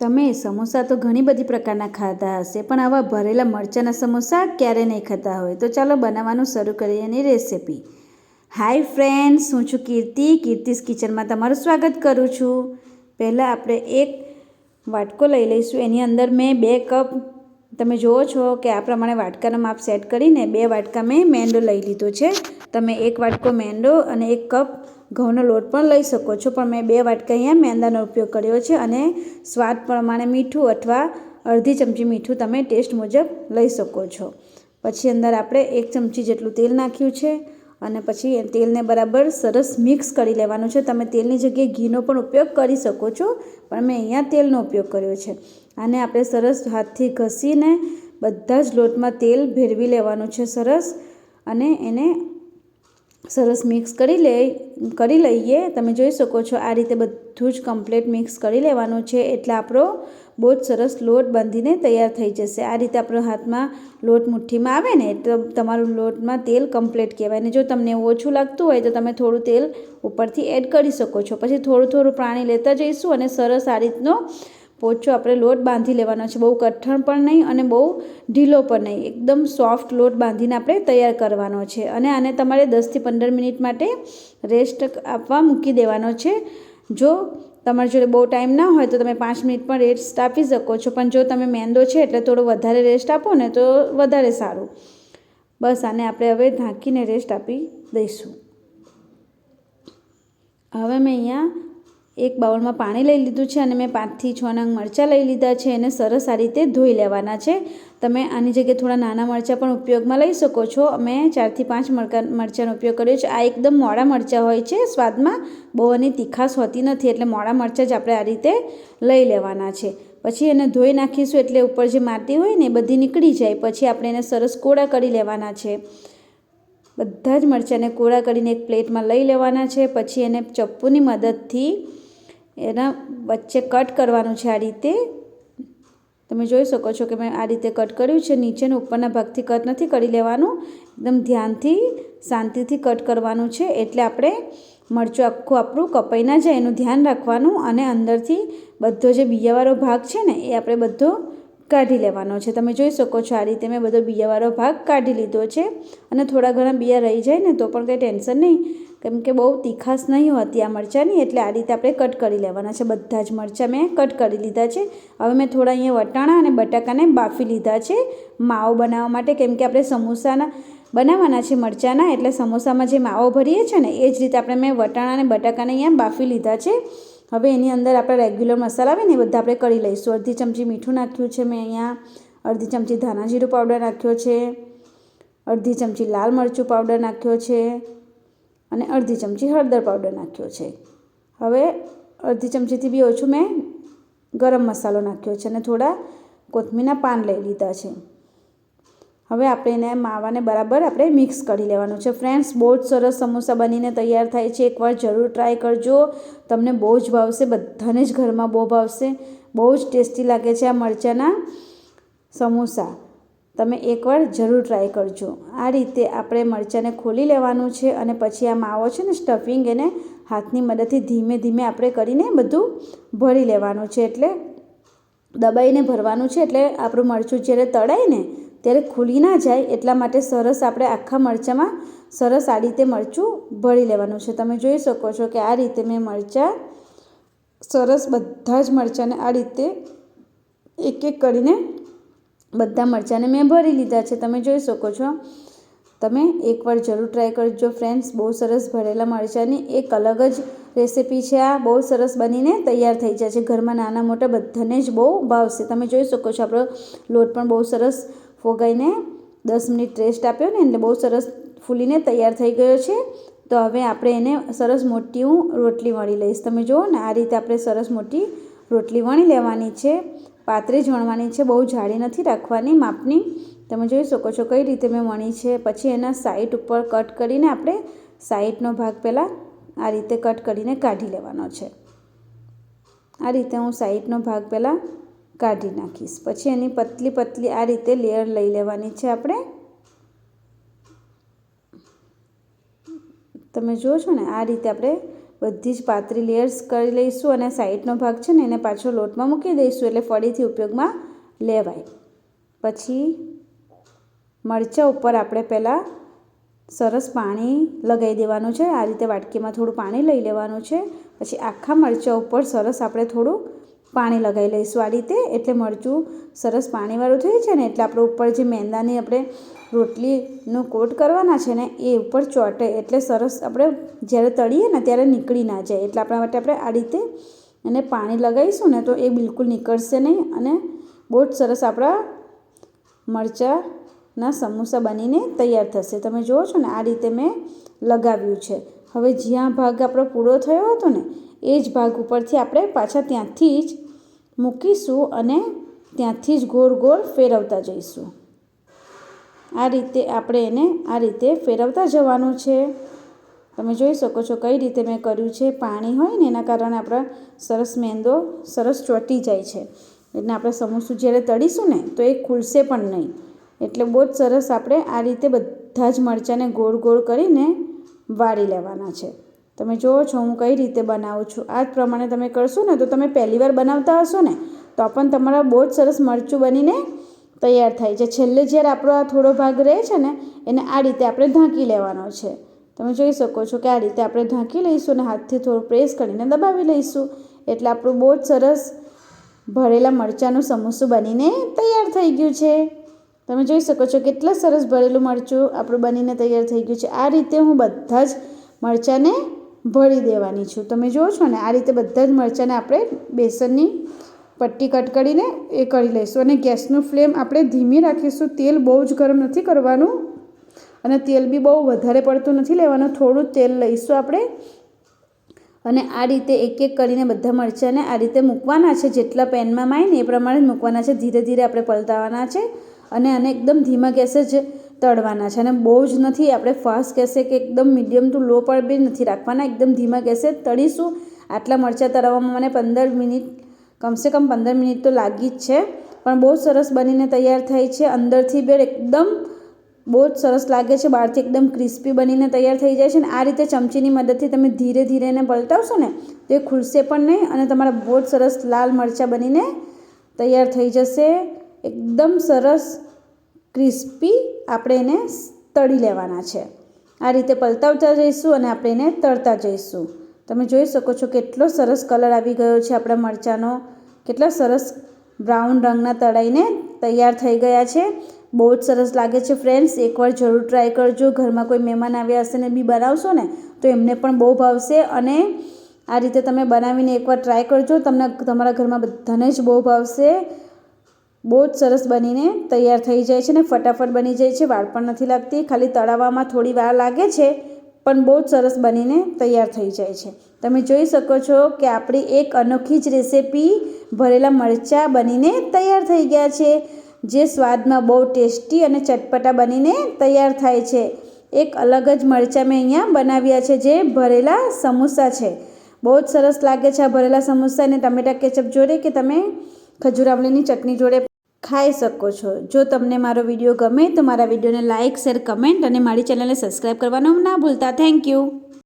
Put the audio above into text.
તમે સમોસા તો ઘણી બધી પ્રકારના ખાધા હશે, પણ આવા ભરેલા મરચાંના સમોસા ક્યારે નહીં ખાતા હોય? તો ચાલો બનાવવાનું શરૂ કરીએ એની રેસિપી હાય ફ્રેન્ડ્સ હું છું કીર્તિ. કીર્તિસ કિચનમાં તમારું સ્વાગત કરું છું. પહેલાં આપણે એક વાટકો લઈ લઈશું. એની અંદર મેં બે કપ, તમે જુઓ છો કે આ પ્રમાણે વાટકાનો માપ સેટ કરીને બે વાટકા મેં મેંદો લઈ લીધો છે. તમે એક વાટકો મેંદો અને એક કપ ઘઉંનો લોટ પણ લઈ શકો છો. પણ મેં બે વાટકા અહીંયા મેંદાનો ઉપયોગ કર્યો છે અને સ્વાદ પ્રમાણે મીઠું અથવા અડધી ચમચી મીઠું તમે ટેસ્ટ મુજબ લઈ શકો છો. પછી અંદર આપણે એક ચમચી જેટલું તેલ નાખ્યું છે અને પછી તેલને બરાબર સરસ મિક્સ કરી લેવાનું છે. તમે તેલની જગ્યાએ ઘીનો પણ ઉપયોગ કરી શકો છો, પણ મેં અહીંયા તેલનો ઉપયોગ કર્યો છે. આને આપણે સરસ હાથથી ઘસીને બધા જ લોટમાં તેલ ભેરવી લેવાનું છે સરસ અને એને સરસ મિક્સ કરી લે, કરી લઈએ. તમે જોઈ શકો છો આ રીતે બધું જ કમ્પ્લીટ મિક્સ કરી લેવાનું છે. એટલે આપણો બહુ જ સરસ લોટ બાંધીને તૈયાર થઈ જશે. આ રીતે આપણો હાથમાં લોટ મુઠ્ઠીમાં આવે ને, તો તમારું લોટમાં તેલ કમ્પ્લીટ કહેવાય. ને જો તમને ઓછું લાગતું હોય તો તમે થોડું તેલ ઉપરથી એડ કરી શકો છો. પછી થોડું થોડું પાણી લેતા જઈશું અને સરસ આ રીતનો પોચો આપણે લોટ બાંધી લેવાનો છે. બહુ કઠણ પણ નહીં અને બહુ ઢીલો પણ નહીં. એકદમ સોફ્ટ લોટ બાંધીને આપણે તૈયાર કરવાનો છે અને આને તમારે દસથી પંદર મિનિટ માટે રેસ્ટ આપવા મૂકી દેવાનો છે. જો તમારી જોડે બહુ ટાઈમ ના હોય તો તમે પાંચ મિનિટ પણ રેસ્ટ આપી શકો છો. પણ જો તમે મેંદો છે એટલે થોડો વધારે રેસ્ટ આપો ને તો વધારે સારું. બસ આને આપણે હવે ઢાંકીને રેસ્ટ આપી દઈશું. હવે મેં અહીંયા એક બાઉલમાં પાણી લઈ લીધું છે અને મેં પાંચથી છ નંગ મરચાં લઈ લીધા છે એને સરસ આ રીતે ધોઈ લેવાના છે. તમે આની જગ્યાએ થોડા નાના મરચાં પણ ઉપયોગમાં લઈ શકો છો. મેં ચારથી પાંચ મરકા, મરચાંનો ઉપયોગ કર્યો છે. આ એકદમ મોડા મરચાં હોય છે. સ્વાદમાં બહુ એની તીખાશ હોતી નથી એટલે મોડા મરચાં જ આપણે આ રીતે લઈ લેવાના છે. પછી એને ધોઈ નાખીશું એટલે ઉપર જે માટી હોય ને એ બધી નીકળી જાય. પછી આપણે એને સરસ કોળા કરી લેવાના છે. બધા જ મરચાંને કોળા કરીને એક પ્લેટમાં લઈ લેવાના છે. પછી એને ચપ્પુની મદદથી એના વચ્ચે કટ કરવાનું છે આ રીતે. તમે જોઈ શકો છો કે મેં આ રીતે કટ કર્યું છે. નીચેના ઉપરના ભાગથી કટ નથી કરી લેવાનું. એકદમ ધ્યાનથી, શાંતિથી કટ કરવાનું છે. એટલે આપણે મરચું આખું આપણું કપાઈ ના જાય એનું ધ્યાન રાખવાનું અને અંદરથી બધો જે બિયાવાળો ભાગ છે ને, એ આપણે બધો કાઢી લેવાનો છે. તમે જોઈ શકો છો આ રીતે મેં બધો બિયાવાળો ભાગ કાઢી લીધો છે. અને થોડા ઘણા બિયા રહી જાય ને, તો પણ કંઈ ટેન્શન નહીં. કેમ કે બહુ તીખાશ નહીં હોતી આ મરચાંની, એટલે આ રીતે આપણે કટ કરી લેવાના છે. બધા જ મરચાં મેં કટ કરી લીધા છે. હવે મેં થોડા અહીંયા વટાણા અને બટાકાને બાફી લીધા છે. માવો બનાવવા માટે, કેમ કે આપણે સમોસાના બનાવવાના છે મરચાંના, એટલે સમોસામાં જે માવો ભરીએ છીએ ને, એ જ રીતે આપણે મેં વટાણા અને બટાકાને અહીંયા બાફી લીધા છે. હવે એની અંદર આપણે રેગ્યુલર મસાલા આવે ને, એ બધા આપણે કરી લઈશું. અડધી ચમચી મીઠું નાખ્યું છે મેં અહીંયા. અડધી ચમચી ધાણા જીરું પાવડર નાખ્યો છે. અડધી ચમચી લાલ મરચું પાવડર નાખ્યો છે. અને અડધી ચમચી હળદર પાવડર નાખ્યો છે. હવે અડધી ચમચીથી બી ઓછું મેં ગરમ મસાલો નાખ્યો છે અને થોડા કોથમીરના પાન લઈ લીધા છે. હવે આપણે એને માવાને બરાબર આપણે મિક્સ કરી લેવાનું છે. ફ્રેન્ડ્સ, બહુ જ સરસ સમોસા બનીને તૈયાર થાય છે. એકવાર જરૂર ટ્રાય કરજો. તમને બહુ જ ભાવશે, બધાને જ ઘરમાં બહુ ભાવશે. બહુ જ ટેસ્ટી લાગે છે આ મરચાંના સમોસા. તમે એકવાર જરૂર ટ્રાય કરજો. આ રીતે આપણે મરચાંને ખોલી લેવાનું છે અને પછી આ માવો છે ને સ્ટફિંગ એને હાથની મદદથી ધીમે ધીમે આપણે કરીને બધું ભરી લેવાનું છે. એટલે દબાઈને ભરવાનું છે એટલે આપણું મરચું જ્યારે તળાય ને ત્યારે ખુલી ના જાય એટલા માટે સરસ આપણે આખા મરચાંમાં સરસ આ રીતે મરચું ભરી લેવાનું છે. તમે જોઈ શકો છો કે આ રીતે મેં મરચાં સરસ બધા જ મરચાંને આ રીતે એક એક કરીને બધા મરચાંને મેં ભરી લીધા છે. તમે જોઈ શકો છો. તમે એકવાર જરૂર ટ્રાય કરજો ફ્રેન્ડ્સ બહુ સરસ ભરેલા મરચાંની એક અલગ જ રેસીપી છે આ. બહુ સરસ બનીને તૈયાર થઈ જાય છે. ઘરમાં નાના મોટા બધાને જ બહુ ભાવશે. તમે જોઈ શકો છો આપણો લોટ પણ બહુ સરસ ફોગાઈને દસ મિનિટ રેસ્ટ આપ્યો ને એટલે બહુ સરસ ફૂલીને તૈયાર થઈ ગયો છે. તો હવે આપણે એને સરસ મોટી હું રોટલી વણી લઈશ. તમે જુઓ ને આ રીતે આપણે સરસ મોટી રોટલી વણી લેવાની છે. પાતળી જ વણવાની છે, બહુ જાડી નથી રાખવાની માપની. તમે જોઈ શકો છો કઈ રીતે મેં વણી છે. પછી એના સાઈડ ઉપર કટ કરીને આપણે સાઈડનો ભાગ પહેલાં આ રીતે કટ કરીને કાઢી લેવાનો છે. આ રીતે હું સાઈડનો ભાગ પહેલાં કાઢી નાખીશ. પછી એની પતલી પતલી આ રીતે લેયર લઈ લેવાની છે આપણે. તમે જુઓ છો ને, આ રીતે આપણે બધી જ પાતળી લેયર્સ કરી લઈશું અને સાઈડનો ભાગ છે ને એને પાછો લોટમાં મૂકી દઈશું એટલે ફરીથી ઉપયોગમાં લેવાય. પછી મરચાં ઉપર આપણે પહેલાં સરસ પાણી લગાવી દેવાનું છે. આ રીતે વાટકીમાં થોડું પાણી લઈ લેવાનું છે. પછી આખા મરચાં ઉપર સરસ આપણે થોડું પાણી લગાવી લઈશું આ રીતે. એટલે મરચું સરસ પાણીવાળું થઈ છે ને, એટલે આપણે ઉપર જે મેંદાની આપણે રોટલીનું કોટ કરવાના છે ને, એ ઉપર ચોટે. એટલે સરસ આપણે જ્યારે તળીએ ને, ત્યારે નીકળી ના જાય. એટલે આપણા માટે આપણે આ રીતે એને પાણી લગાવીશું ને, તો એ બિલકુલ નીકળશે નહીં અને બહુ જ સરસ આપણા મરચાંના સમોસા બનીને તૈયાર થશે. તમે જુઓ છો ને, આ રીતે મેં લગાવ્યું છે. હવે જ્યાં ભાગ આપણો પૂરો થયો હતો ને એ જ ભાગ ઉપરથી આપણે પાછા ત્યાંથી જ મૂકીશું અને ત્યાંથી જ ગોળ ગોળ ફેરવતા જઈશું. આ રીતે આપણે એને આ રીતે ફેરવતા જવાનું છે. તમે જોઈ શકો છો કઈ રીતે મેં કર્યું છે. પાણી હોય ને એના કારણે આપણા સરસ મેંદો સરસ ચોંટી જાય છે. એટલે આપણે સમોસું જ્યારે તળીશું ને તો એ ખુલશે પણ નહીં. એટલે બહુ જ સરસ આપણે આ રીતે બધા જ મરચાંને ગોળ ગોળ કરીને વાળી લેવાના છે. તમે જુઓ છો હું કઈ રીતે બનાવું છું. આ જ પ્રમાણે તમે કરશો ને તો તમે પહેલી વાર બનાવતા હશો ને તો પણ તમારા બહુ જ સરસ મરચું બનીને તૈયાર થાય છે. છેલ્લે જ્યારે આપણો આ થોડો ભાગ રહે છે ને એને આ રીતે આપણે ઢાંકી લેવાનો છે. તમે જોઈ શકો છો કે આ રીતે આપણે ઢાંકી લઈશું અને હાથથી થોડું પ્રેસ કરીને દબાવી લઈશું. એટલે આપણું બહુ જ સરસ ભરેલા મરચાંનું સમોસું બનીને તૈયાર થઈ ગયું છે. તમે જોઈ શકો છો કેટલા સરસ ભરેલું મરચું આપણું બનીને તૈયાર થઈ ગયું છે. આ રીતે હું બધા જ મરચાંને ભરી દેવાની છું. તમે જુઓ છો ને, આ રીતે બધા જ મરચાંને આપણે બેસનની પટ્ટી કટ કરીને એ કરી લઈશું. અને ગેસનું ફ્લેમ આપણે ધીમી રાખીશું. તેલ બહુ જ ગરમ નથી કરવાનું અને તેલ બી બહુ વધારે પડતું નથી લેવાનું. થોડું તેલ લઈશું આપણે. અને આ રીતે એક એક કરીને બધા મરચાંને આ રીતે મૂકવાના છે. જેટલા પેનમાં માય ને એ પ્રમાણે જ મૂકવાના છે. ધીરે ધીરે આપણે પલટાવાના છે. અને આને એકદમ ધીમા ગેસે જ તળવાના છે અને બહુ જ નથી. આપણે ફાસ્ટ કહેશે કે એકદમ મીડિયમ ટુ લો પર બી નથી રાખવાના. એકદમ ધીમા કહેશે. તળીશું. આટલા મરચાં તળવામાં મને પંદર મિનિટ, કમસે કમ પંદર મિનિટ તો લાગી જ છે. પણ બહુ સરસ બનીને તૈયાર થાય છે. અંદરથી બે એકદમ બહુ જ સરસ લાગે છે. બહારથી એકદમ ક્રિસ્પી બનીને તૈયાર થઈ જાય છે. અને આ રીતે ચમચીની મદદથી તમે ધીરે ધીરે એને પલટાવશો ને, તો એ ખુલશે પણ નહીં અને તમારા બહુ જ સરસ લાલ મરચાં બનીને તૈયાર થઈ જશે. એકદમ સરસ ક્રિસ્પી આપણે એને તળી લેવાના છે. આ રીતે પલતાવતા જઈશું અને આપણે એને તળતા જઈશું. તમે જોઈ શકો છો કેટલો સરસ કલર આવી ગયો છે આપણા મરચાંનો. કેટલા સરસ બ્રાઉન રંગના તળાઈને તૈયાર થઈ ગયા છે. બહુ જ સરસ લાગે છે ફ્રેન્ડ્સ. એકવાર જરૂર ટ્રાય કરજો. ઘરમાં કોઈ મહેમાન આવ્યા હશે ને બી બનાવશો ને, તો એમને પણ બહુ ભાવશે. અને આ રીતે તમે બનાવીને એકવાર ટ્રાય કરજો. તમને તમારા ઘરમાં બધાને જ બહુ ભાવશે. બહુ જ સરસ બનીને તૈયાર થઈ જાય છે ને ફટાફટ બની જાય છે વાર પણ નથી લાગતી. ખાલી તળાવવામાં થોડી વાર લાગે છે, પણ બહુ જ સરસ બનીને તૈયાર થઈ જાય છે. તમે જોઈ શકો છો કે આપણી એક અનોખી જ રેસીપી ભરેલા મરચાં બનીને તૈયાર થઈ ગયા છે, જે સ્વાદમાં બહુ ટેસ્ટી અને ચટપટા બનીને તૈયાર થાય છે. એક અલગ જ મરચાં મેં અહીંયા બનાવ્યા છે, જે ભરેલા સમોસા છે. બહુ જ સરસ લાગે છે આ ભરેલા સમોસા અને ટમેટા કેચપ જોડે કે તમે ખજુરામલીની ચટણી જોડે ખાઈ શકો છો. જો તમને મારો વીડિયો ગમે તો મારા વિડીયોને લાઇક શેર, કમેન્ટ અને મારી ચેનલને સબસ્ક્રાઈબ કરવાનું ના ભૂલતા. Thank you.